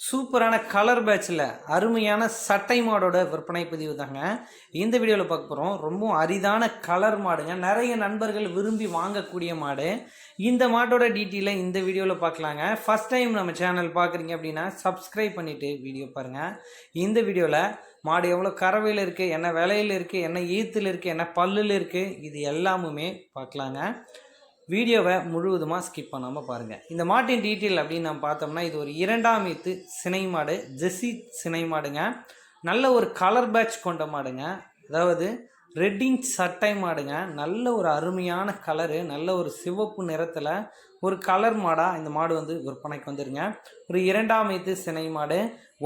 சூப்பரான கலர் பேட்சில் அருமையான சட்டை மாடோட விற்பனை பதிவு தாங்க. இந்த வீடியோவில் பார்க்க போகிறோம் ரொம்பவும் அரிதான கலர் மாடுங்க. நிறைய நண்பர்கள் விரும்பி வாங்கக்கூடிய மாடு. இந்த மாட்டோட டீட்டெயிலை இந்த வீடியோவில் பார்க்கலாங்க. ஃபஸ்ட் டைம் நம்ம சேனல் பார்க்குறீங்க அப்படின்னா சப்ஸ்கிரைப் பண்ணிவிட்டு வீடியோ பாருங்கள் இந்த வீடியோவில் மாடு எவ்வளோ கறவையில் இருக்குது என்ன விலையில் இருக்குது என்ன ஈத்தில் இருக்குது என்ன பல்லில் இருக்குது இது எல்லாமுமே பார்க்கலாங்க. வீடியோவை முழுவதுமாக ஸ்கிப் பண்ணாமல் பாருங்கள் இந்த மாட்டின் டீட்டெயில் அப்படின்னு நம்ம பார்த்தோம்னா இது ஒரு இரண்டாம் ஈத்து சினை மாடு ஜெஸ்ஸி சினை மாடுங்க. நல்ல ஒரு கலர் பேட்ச் கொண்ட மாடுங்க. அதாவது ரெட்டிங் சட்டை மாடுங்க. நல்ல ஒரு அருமையான கலரு நல்ல ஒரு சிவப்பு நிறத்தில் ஒரு கலர் மாடாக இந்த மாடு வந்து விற்பனைக்கு வந்துருங்க. ஒரு இரண்டாம் ஈத்து சினை மாடு.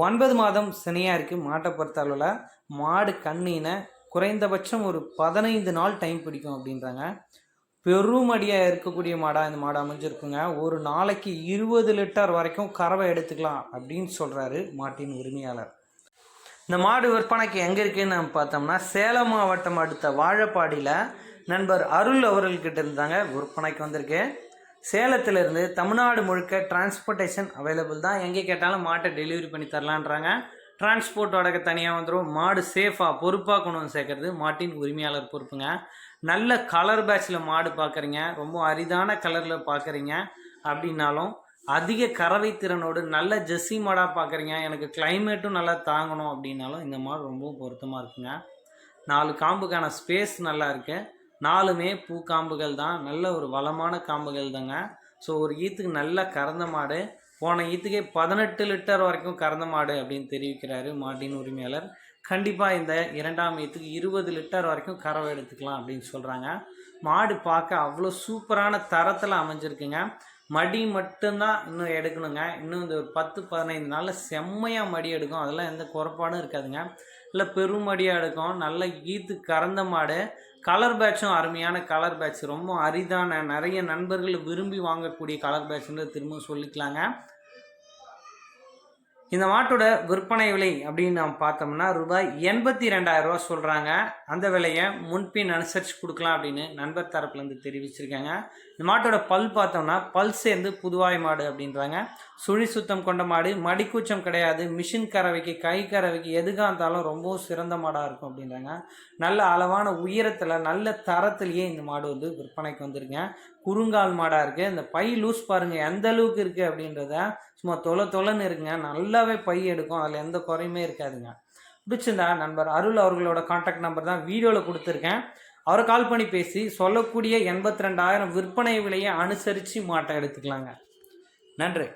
ஒன்பது மாதம் சினையாக இருக்குது மாட்டை பொறுத்த அளவில். மாடு கண்ணின குறைந்தபட்சம் ஒரு பதினைந்து நாள் டைம் பிடிக்கும் அப்படின்றாங்க. பெருமடியாக இருக்கக்கூடிய மாடாக இந்த மாடு அமைஞ்சிருக்குங்க. ஒரு நாளைக்கு இருபது லிட்டர் வரைக்கும் கறவை எடுத்துக்கலாம் அப்படின்னு சொல்கிறாரு மாட்டின் உரிமையாளர். இந்த மாடு விற்பனைக்கு எங்கே இருக்குன்னு நம்ம பார்த்தோம்னா சேலம் மாவட்டம் அடுத்த வாழப்பாடியில் நண்பர் அருள் அவர்கள்கிட்ட இருந்தாங்க விற்பனைக்கு வந்திருக்கு. சேலத்திலிருந்து தமிழ்நாடு முழுக்க டிரான்ஸ்போர்ட்டேஷன் அவைலபிள் தான். எங்கே கேட்டாலும் மாட்டை டெலிவரி பண்ணி தரலான்றாங்க. டிரான்ஸ்போர்ட் வாடகை தனியாக வந்துடும் மாடு சேஃபாக பொறுப்பாக கொண்டு வந்து சேர்க்கறது. மாட்டின் உரிமையாளர் பொறுப்புங்க. நல்ல கலர் பேட்சில் மாடு பார்க்குறீங்க ரொம்ப அரிதான கலரில் பார்க்குறீங்க அப்படின்னாலும் அதிக கறவை திறனோடு நல்ல ஜெஸ்ஸி மாடாக பார்க்குறீங்க எனக்கு கிளைமேட்டும் நல்லா தாங்கணும் அப்படின்னாலும் இந்த மாடு ரொம்பவும் பொருத்தமாக இருக்குங்க. நாலு காம்புக்கான ஸ்பேஸ் நல்லா இருக்குது நாலுமே பூ காம்புகள் தான். நல்ல ஒரு வளமான காம்புகள் தாங்க ஸோ ஒரு ஈத்துக்கு நல்லா கறந்த மாடு. போன ஈத்துக்கே பதினெட்டு லிட்டர் வரைக்கும் கறந்த மாடு அப்படின்னு தெரிவிக்கிறாரு மாட்டின் உரிமையாளர். கண்டிப்பாக இந்த இரண்டாம் ஈத்துக்கு இருபது லிட்டர் வரைக்கும் கறவை எடுத்துக்கலாம் அப்படின்னு சொல்கிறாங்க மாடு பார்க்க அவ்வளோ சூப்பரான தரத்தில் அமைஞ்சிருக்குங்க. மடி மட்டும்தான் இன்னும் எடுக்கணுங்க. இன்னும் இந்த ஒரு பத்து பதினைந்து நாளில் செம்மையாக மடி எடுக்கும். அதெல்லாம் எந்த குறைபாடும் இருக்காதுங்க. இல்லை பெருமடியாக எடுக்கும். நல்ல ஈத்து கறந்த மாடு. கலர் பேட்சும் அருமையான கலர் பேட்ச். ரொம்ப அரிதான நிறைய நண்பர்கள் விரும்பி வாங்கக்கூடிய கலர் பேட்ச்ன்றது திரும்ப சொல்லிக்கலாங்க. இந்த மாட்டோட விற்பனை விலை அப்படின்னு நாம் பார்த்தோம்னா ரூபாய் எண்பத்தி ரெண்டாயிரம் ரூபா சொல்கிறாங்க அந்த விலையை முன்பின் அனுசரித்து கொடுக்கலாம் அப்படின்னு நண்பர் தரப்புலேருந்து தெரிவிச்சிருக்காங்க. இந்த மாட்டோட பல் பார்த்தோம்னா பல் சேர்ந்து புதுவாய் மாடு அப்படின்றாங்க. சுழி சுத்தம் கொண்ட மாடு மடிக்கூச்சம் கிடையாது மிஷின் கறவைக்கு கை கறவைக்கு எதுக்காக இருந்தாலும் ரொம்பவும் சிறந்த மாடாக இருக்கும் அப்படின்றாங்க. நல்ல அளவான உயரத்தில் நல்ல தரத்துலேயே இந்த மாடு வந்து விற்பனைக்கு வந்துருங்க குறுங்கால் மாடாக இருக்குது இந்த பை லூஸ் பாருங்கள் எந்த அளவுக்கு இருக்குது அப்படின்றத சும்மா தொலை தொலைன்னு இருக்குங்க. நல்லாவே பை எடுக்கும் அதில் எந்த குறையுமே இருக்காதுங்க. பிடிச்சிருந்தா நண்பர் அருள் அவர்களோட காண்டாக்ட் நம்பர் தான் வீடியோவில் கொடுத்துருக்கேன். அவரை கால் பண்ணி பேசி சொல்லக்கூடிய எண்பத்தி ரெண்டாயிரம் விற்பனை விலையை அனுசரித்து மாட்டை எடுத்துக்கலாங்க. நன்றி.